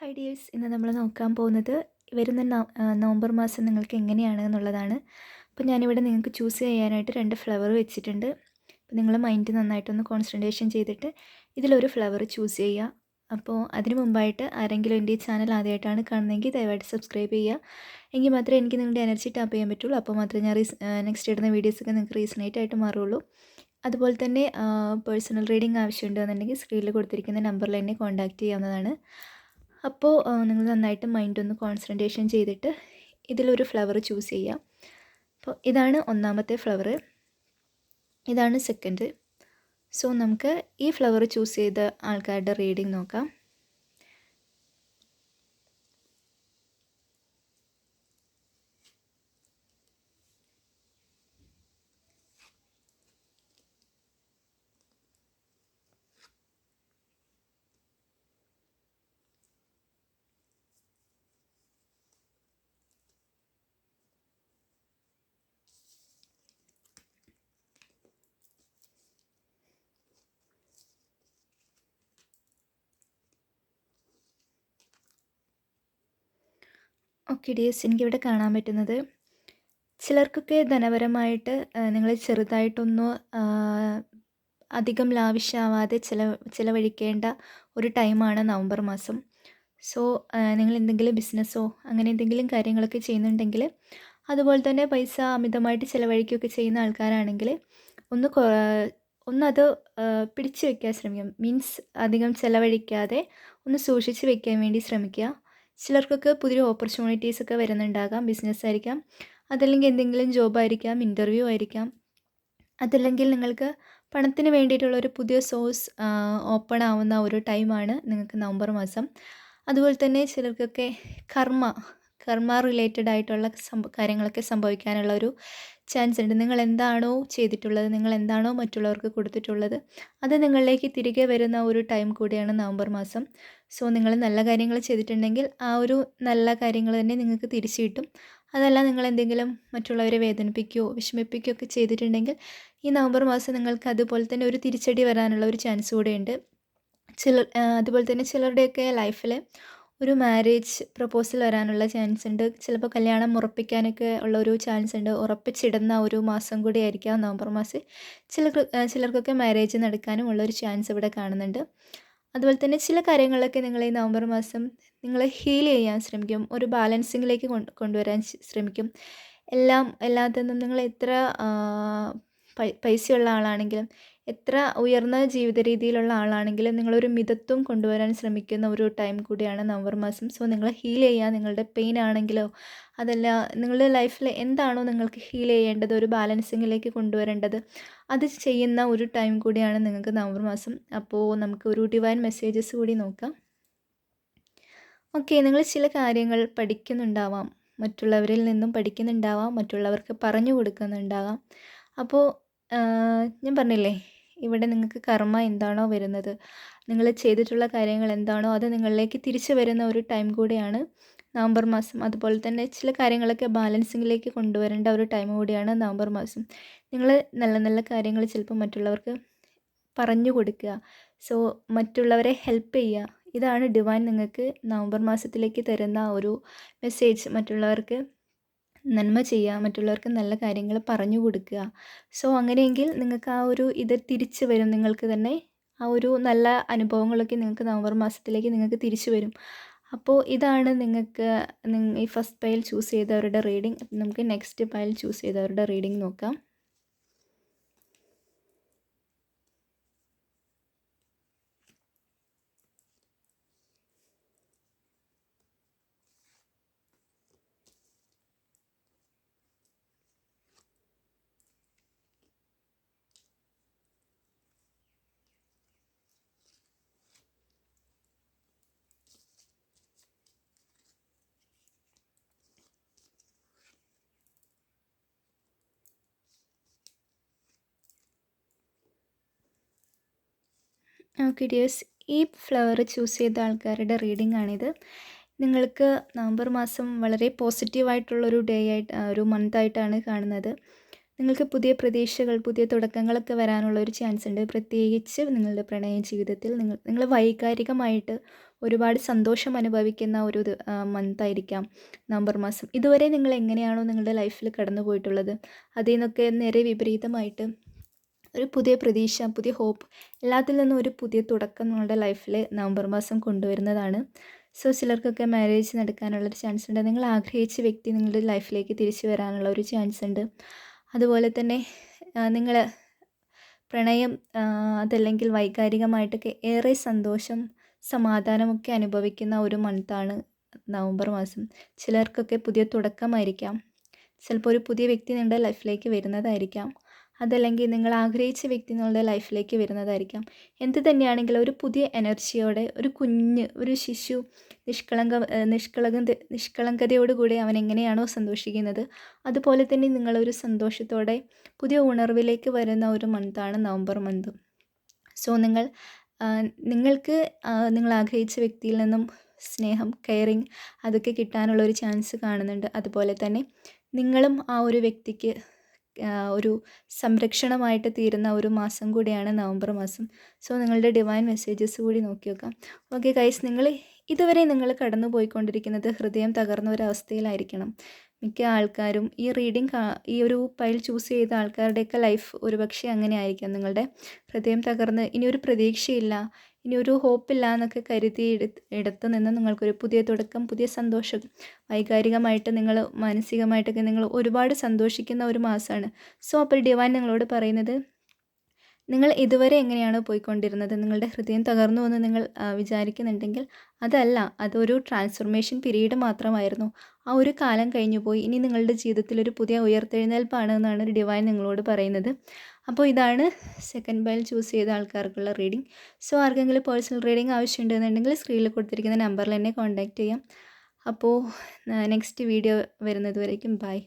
Hi dears ഇന്ന് നമ്മൾ നോക്കാൻ പോകുന്നത് വരുന്ന നവംബർ മാസം നിങ്ങൾക്ക് എങ്ങനെയാണ് എന്നുള്ളതാണ്. അപ്പോൾ ഞാനിവിടെ നിങ്ങൾക്ക് ചൂസ് ചെയ്യാനായിട്ട് രണ്ട് ഫ്ലവർ വെച്ചിട്ടുണ്ട്. അപ്പോൾ നിങ്ങൾ മൈൻഡ് നന്നായിട്ടൊന്ന് കോൺസെൻട്രേഷൻ ചെയ്തിട്ട് ഇതിലൊരു ഫ്ലവർ ചൂസ് ചെയ്യുക. അപ്പോൾ അതിന് മുമ്പായിട്ട് ആരെങ്കിലും എന്റെ ഈ ചാനൽ ആദ്യമായിട്ടാണ് കാണുന്നതെങ്കിൽ ദയവായിട്ട് സബ്സ്ക്രൈബ് ചെയ്യുക. എങ്കിൽ മാത്രമേ എനിക്ക് നിങ്ങളുടെ എനർജി ടാപ്പ് ചെയ്യാൻ പറ്റുള്ളൂ. അപ്പോൾ മാത്രമേ ഞാൻ റീസ് നെക്സ്റ്റ് ഇടുന്ന വീഡിയോസൊക്കെ നിങ്ങൾക്ക് റീസണേറ്റ് ആയിട്ട് മാറുള്ളൂ അതുപോലെ തന്നെ പേഴ്സണൽ റീഡിംഗ് ആവശ്യമുണ്ടെന്നുണ്ടെങ്കിൽ സ്ക്രീനിൽ കൊടുത്തിരിക്കുന്ന നമ്പറിൽ എന്നെ കോൺടാക്റ്റ് ചെയ്യാവുന്നതാണ്. അപ്പോൾ നിങ്ങൾ നന്നായിട്ട് മൈൻഡ് ഒന്ന് കോൺസെൻട്രേഷൻ ചെയ്തിട്ട് ഇതിലൊരു ഫ്ലവർ ചൂസ് ചെയ്യുക അപ്പോൾ ഇതാണ് ഒന്നാമത്തെ ഫ്ലവർ ഇതാണ് സെക്കൻഡ് സോ നമുക്ക് ഈ ഫ്ലവർ ചൂസ് ചെയ്ത ആൾക്കാരുടെ റീഡിംഗ് നോക്കാം. ഓക്കെ ഡിയേഴ്സ് എനിക്കിവിടെ കാണാൻ പറ്റുന്നത് ചിലർക്കൊക്കെ ധനപരമായിട്ട് നിങ്ങൾ ചെറുതായിട്ടൊന്നോ അധികം ലാവിഷാവാതെ ചില ചിലവഴിക്കേണ്ട ഒരു ടൈമാണ് നവംബർ മാസം. സോ നിങ്ങൾ എന്തെങ്കിലും ബിസിനസ്സോ അങ്ങനെ എന്തെങ്കിലും കാര്യങ്ങളൊക്കെ ചെയ്യുന്നുണ്ടെങ്കിൽ അതുപോലെ തന്നെ പൈസ അമിതമായിട്ട് ചിലവഴിക്കുകയൊക്കെ ചെയ്യുന്ന ആൾക്കാരാണെങ്കിൽ ഒന്ന് ഒന്നത് പിടിച്ചു വയ്ക്കാൻ ശ്രമിക്കാം മീൻസ് അധികം ചിലവഴിക്കാതെ ഒന്ന് സൂക്ഷിച്ച് വയ്ക്കാൻ വേണ്ടി ശ്രമിക്കുക. ചിലർക്കൊക്കെ പുതിയ ഓപ്പർച്യൂണിറ്റീസ് ഒക്കെ വരുന്നുണ്ടാകാം ബിസിനസ് ആയിരിക്കാം അതല്ലെങ്കിൽ എന്തെങ്കിലും ജോബ് ആയിരിക്കാം ഇന്റർവ്യൂ ആയിരിക്കാം. അതല്ലെങ്കിൽ നിങ്ങൾക്ക് പണത്തിന് വേണ്ടിയിട്ടുള്ള ഒരു പുതിയ സോഴ്സ് ഓപ്പൺ ആവുന്ന ഒരു ടൈമാണ് നിങ്ങൾക്ക് നവംബർ മാസം. അതുപോലെ തന്നെ ചിലർക്കൊക്കെ കർമ്മ കർമ്മ റിലേറ്റഡ് ആയിട്ടുള്ള കാര്യങ്ങളൊക്കെ സംഭവിക്കാനുള്ള ഒരു ചാൻസ് ഉണ്ട് നിങ്ങൾ എന്താണോ ചെയ്തിട്ടുള്ളത് നിങ്ങൾ എന്താണോ മറ്റുള്ളവർക്ക് കൊടുത്തിട്ടുള്ളത് അത് നിങ്ങളിലേക്ക് തിരികെ വരുന്ന ഒരു ടൈം കൂടിയാണ് നവംബർ മാസം. സോ നിങ്ങൾ നല്ല കാര്യങ്ങൾ ചെയ്തിട്ടുണ്ടെങ്കിൽ ആ ഒരു നല്ല കാര്യങ്ങൾ തന്നെ നിങ്ങൾക്ക് തിരിച്ചു കിട്ടും. അതല്ല നിങ്ങൾ എന്തെങ്കിലും മറ്റുള്ളവരെ വേദനിപ്പിക്കുകയോ വിഷമിപ്പിക്കുകയോ ഒക്കെ ചെയ്തിട്ടുണ്ടെങ്കിൽ ഈ നവംബർ മാസം നിങ്ങൾക്ക് അതുപോലെ തന്നെ ഒരു തിരിച്ചടി വരാനുള്ള ഒരു ചാൻസ് കൂടെയുണ്ട് ചിലർ അതുപോലെ തന്നെ ചിലരുടെയൊക്കെ ലൈഫിൽ ഒരു മാരേജ് പ്രപ്പോസൽ വരാനുള്ള ചാൻസ് ഉണ്ട്. ചിലപ്പോൾ കല്യാണം ഉറപ്പിക്കാനൊക്കെ ഉള്ള ഒരു ചാൻസ് ഉണ്ട്. ഉറപ്പിച്ചിടുന്ന ഒരു മാസം കൂടി ആയിരിക്കാം നവംബർ മാസം. ചിലർക്ക് ചിലർക്കൊക്കെ മാരേജ് നടക്കാനും ഉള്ള ഒരു ചാൻസ് ഇവിടെ കാണുന്നുണ്ട്. അതുപോലെ തന്നെ ചില കാര്യങ്ങളൊക്കെ നിങ്ങൾ ഈ നവംബർ മാസം നിങ്ങൾ ഹീൽ ചെയ്യാൻ ശ്രമിക്കും. ഒരു ബാലൻസിങ്ങിലേക്ക് കൊണ്ട് കൊണ്ടുവരാൻ ശ്രമിക്കും. എല്ലാം എല്ലാത്തിൽ നിന്നും നിങ്ങൾ എത്ര പൈസയുള്ള ആളാണെങ്കിലും എത്ര ഉയർന്ന ജീവിത രീതിയിലുള്ള ആളാണെങ്കിലും നിങ്ങളൊരു മിതത്വം കൊണ്ടുവരാൻ ശ്രമിക്കുന്ന ഒരു ടൈം കൂടിയാണ് നവംബർ മാസം. സോ നിങ്ങൾ ഹീൽ ചെയ്യുക നിങ്ങളുടെ പെയിൻ ആണെങ്കിലോ അതല്ല നിങ്ങളുടെ ലൈഫിൽ എന്താണോ നിങ്ങൾക്ക് ഹീൽ ചെയ്യേണ്ടത് ഒരു ബാലൻസിങ്ങിലേക്ക് കൊണ്ടുവരേണ്ടത് അത് ചെയ്യുന്ന ഒരു ടൈം കൂടിയാണ് നിങ്ങൾക്ക് നവംബർ മാസം. അപ്പോൾ നമുക്ക് ഒരു ഡിവൈൻ മെസ്സേജസ് കൂടി നോക്കാം. ഓക്കെ നിങ്ങൾ ചില കാര്യങ്ങൾ പഠിക്കുന്നുണ്ടാവാം. മറ്റുള്ളവരിൽ നിന്നും പഠിക്കുന്നുണ്ടാവാം. മറ്റുള്ളവർക്ക് പറഞ്ഞു കൊടുക്കുന്നുണ്ടാവാം. അപ്പോൾ ഞാൻ പറഞ്ഞില്ലേ ഇവിടെ നിങ്ങൾക്ക് കർമ്മ എന്താണോ വരുന്നത് നിങ്ങൾ ചെയ്തിട്ടുള്ള കാര്യങ്ങൾ എന്താണോ അത് നിങ്ങളിലേക്ക് തിരിച്ചു വരുന്ന ഒരു ടൈം കൂടിയാണ് നവംബർ മാസം. അതുപോലെ തന്നെ ചില കാര്യങ്ങളൊക്കെ ബാലൻസിങ്ങിലേക്ക് കൊണ്ടുവരേണ്ട ഒരു ടൈം കൂടിയാണ് നവംബർ മാസം. നിങ്ങൾ നല്ല നല്ല കാര്യങ്ങൾ ചിലപ്പോൾ മറ്റുള്ളവർക്ക് പറഞ്ഞു കൊടുക്കുക. സോ മറ്റുള്ളവരെ ഹെൽപ്പ് ചെയ്യുക. ഇതാണ് ഡിവൈൻ നിങ്ങൾക്ക് നവംബർ മാസത്തിലേക്ക് തരുന്ന ഒരു മെസ്സേജ് മറ്റുള്ളവർക്ക് നന്മ ചെയ്യുക മറ്റുള്ളവർക്ക് നല്ല കാര്യങ്ങൾ പറഞ്ഞു കൊടുക്കുക. സോ അങ്ങനെയെങ്കിൽ നിങ്ങൾക്ക് ആ ഒരു ഇത് തിരിച്ചു വരും. നിങ്ങൾക്ക് തന്നെ ആ ഒരു നല്ല അനുഭവങ്ങളൊക്കെ നിങ്ങൾക്ക് നവംബർ മാസത്തിലേക്ക് നിങ്ങൾക്ക് തിരിച്ചു വരും. അപ്പോൾ ഇതാണ് നിങ്ങൾക്ക് നിങ്ങ- ഈ ഫസ്റ്റ് പൈൽ ചൂസ് ചെയ്തവരുടെ റീഡിംഗ് നമുക്ക് നെക്സ്റ്റ് പൈൽ ചൂസ് ചെയ്തവരുടെ റീഡിംഗ് നോക്കാം. ഓക്കെ ഡിയേഴ്സ് ഈ ഫ്ലവർ ചൂസ് ചെയ്ത ആൾക്കാരുടെ റീഡിംഗ് ആണിത്. നിങ്ങൾക്ക് നവംബർ മാസം വളരെ പോസിറ്റീവായിട്ടുള്ളൊരു ഡേ ആയിട്ട് ഒരു മന്ത് ആയിട്ടാണ് കാണുന്നത്. നിങ്ങൾക്ക് പുതിയ പ്രതീക്ഷകൾ പുതിയ തുടക്കങ്ങളൊക്കെ വരാനുള്ള ഒരു ചാൻസ് ഉണ്ട്. പ്രത്യേകിച്ച് നിങ്ങളുടെ പ്രണയ ജീവിതത്തിൽ നിങ്ങൾ നിങ്ങൾ വൈകാരികമായിട്ട് ഒരുപാട് സന്തോഷം അനുഭവിക്കുന്ന ഒരു മന്ത് ആയിരിക്കാം നവംബർ മാസം. ഇതുവരെ നിങ്ങൾ എങ്ങനെയാണോ നിങ്ങളുടെ ലൈഫിൽ കടന്നു പോയിട്ടുള്ളത് അതിൽ നിന്നൊക്കെ നേരെ വിപരീതമായിട്ട് ഒരു പുതിയ പ്രതീക്ഷ പുതിയ ഹോപ്പ് എല്ലാത്തിൽ നിന്നും ഒരു പുതിയ തുടക്കം നിങ്ങളുടെ ലൈഫിൽ നവംബർ മാസം കൊണ്ടുവരുന്നതാണ്. സോ ചിലർക്കൊക്കെ മാരേജ് നടക്കാനുള്ളൊരു ചാൻസ് ഉണ്ട്. നിങ്ങൾ ആഗ്രഹിച്ച വ്യക്തി നിങ്ങളുടെ ലൈഫിലേക്ക് തിരിച്ചു വരാനുള്ള ഒരു ചാൻസ് ഉണ്ട്. അതുപോലെ തന്നെ നിങ്ങൾ പ്രണയം അതല്ലെങ്കിൽ വൈകാരികമായിട്ടൊക്കെ ഏറെ സന്തോഷം സമാധാനമൊക്കെ അനുഭവിക്കുന്ന ഒരു മന്താണ് നവംബർ മാസം. ചിലർക്കൊക്കെ പുതിയ തുടക്കമായിരിക്കാം. ചിലപ്പോൾ ഒരു പുതിയ വ്യക്തി നിങ്ങളുടെ ലൈഫിലേക്ക് വരുന്നതായിരിക്കാം. അതല്ലെങ്കിൽ നിങ്ങൾ ആഗ്രഹിച്ച വ്യക്തി നിങ്ങളുടെ ലൈഫിലേക്ക് വരുന്നതായിരിക്കാം. എന്ത് തന്നെയാണെങ്കിലും ഒരു പുതിയ എനർജിയോടെ ഒരു കുഞ്ഞ് ഒരു ശിശു നിഷ്കളങ്ക നിഷ്കളങ്ക നിഷ്കളങ്കതയോടുകൂടി അവൻ എങ്ങനെയാണോ സന്തോഷിക്കുന്നത് അതുപോലെ തന്നെ നിങ്ങളൊരു സന്തോഷത്തോടെ പുതിയ ഉണർവിലേക്ക് വരുന്ന ഒരു മന്താണ് നവംബർ മന്ത്. സോ നിങ്ങൾ നിങ്ങൾക്ക് നിങ്ങൾ ആഗ്രഹിച്ച വ്യക്തിയിൽ നിന്നും സ്നേഹം കെയറിങ് അതൊക്കെ കിട്ടാനുള്ള ഒരു ചാൻസ് കാണുന്നുണ്ട്. അതുപോലെ തന്നെ നിങ്ങളും ആ ഒരു വ്യക്തിക്ക് ഒരു സംരക്ഷണമായിട്ട് തീരുന്ന ഒരു മാസം കൂടിയാണ് നവംബർ മാസം. സോ നിങ്ങളുടെ ഡിവൈൻ മെസ്സേജസ് കൂടി നോക്കി നോക്കാം. ഓക്കെ കൈസ് നിങ്ങൾ ഇതുവരെ നിങ്ങൾ കടന്നു പോയിക്കൊണ്ടിരിക്കുന്നത് ഹൃദയം തകർന്ന ഒരവസ്ഥയിലായിരിക്കണം മിക്ക ആൾക്കാരും ഈ റീഡിങ് ഈ ഒരു പൈൽ ചൂസ് ചെയ്ത ആൾക്കാരുടെയൊക്കെ ലൈഫ് ഒരുപക്ഷെ അങ്ങനെ ആയിരിക്കാം. നിങ്ങളുടെ ഹൃദയം തകർന്ന് ഇനി ഒരു പ്രതീക്ഷയില്ല. ഇനി ഒരു ഹോപ്പില്ല എന്നൊക്കെ കരുതി എടുത്ത് നിന്ന് നിങ്ങൾക്കൊരു പുതിയ തുടക്കം പുതിയ സന്തോഷം. വൈകാരികമായിട്ട് നിങ്ങൾ മാനസികമായിട്ടൊക്കെ നിങ്ങൾ ഒരുപാട് സന്തോഷിക്കുന്ന ഒരു മാസമാണ് സോ അപ്പോൾ ഡിവൈൻ നിങ്ങളോട് പറയുന്നത് നിങ്ങൾ ഇതുവരെ എങ്ങനെയാണ് പോയിക്കൊണ്ടിരുന്നത്? നിങ്ങളുടെ ഹൃദയം തകർന്നു എന്ന് നിങ്ങൾ വിചാരിക്കുന്നുണ്ടെങ്കിൽ അതല്ല അതൊരു ട്രാൻസ്ഫോർമേഷൻ പീരീഡ് മാത്രമായിരുന്നു. ആ ഒരു കാലം കഴിഞ്ഞു പോയി. ഇനി നിങ്ങളുടെ ജീവിതത്തിൽ ഒരു പുതിയ ഉയർത്തെഴുന്നേൽപ്പാണ് എന്നാണ് ഒരു ഡിവൈൻ നിങ്ങളോട് പറയുന്നത്. അപ്പോൾ ഇതാണ് സെക്കൻഡ് ബൈൽ ചൂസ് ചെയ്ത ആൾക്കാർക്കുള്ള റീഡിംഗ് സോ ആർക്കെങ്കിലും പേഴ്സണൽ റീഡിംഗ് ആവശ്യമുണ്ടെന്നുണ്ടെങ്കിൽ സ്ക്രീനിൽ കൊടുത്തിരിക്കുന്ന നമ്പറിൽ എന്നെ കോൺടാക്റ്റ് ചെയ്യാം. അപ്പോൾ നെക്സ്റ്റ് വീഡിയോ വരുന്നത് വരേക്കും. ബൈ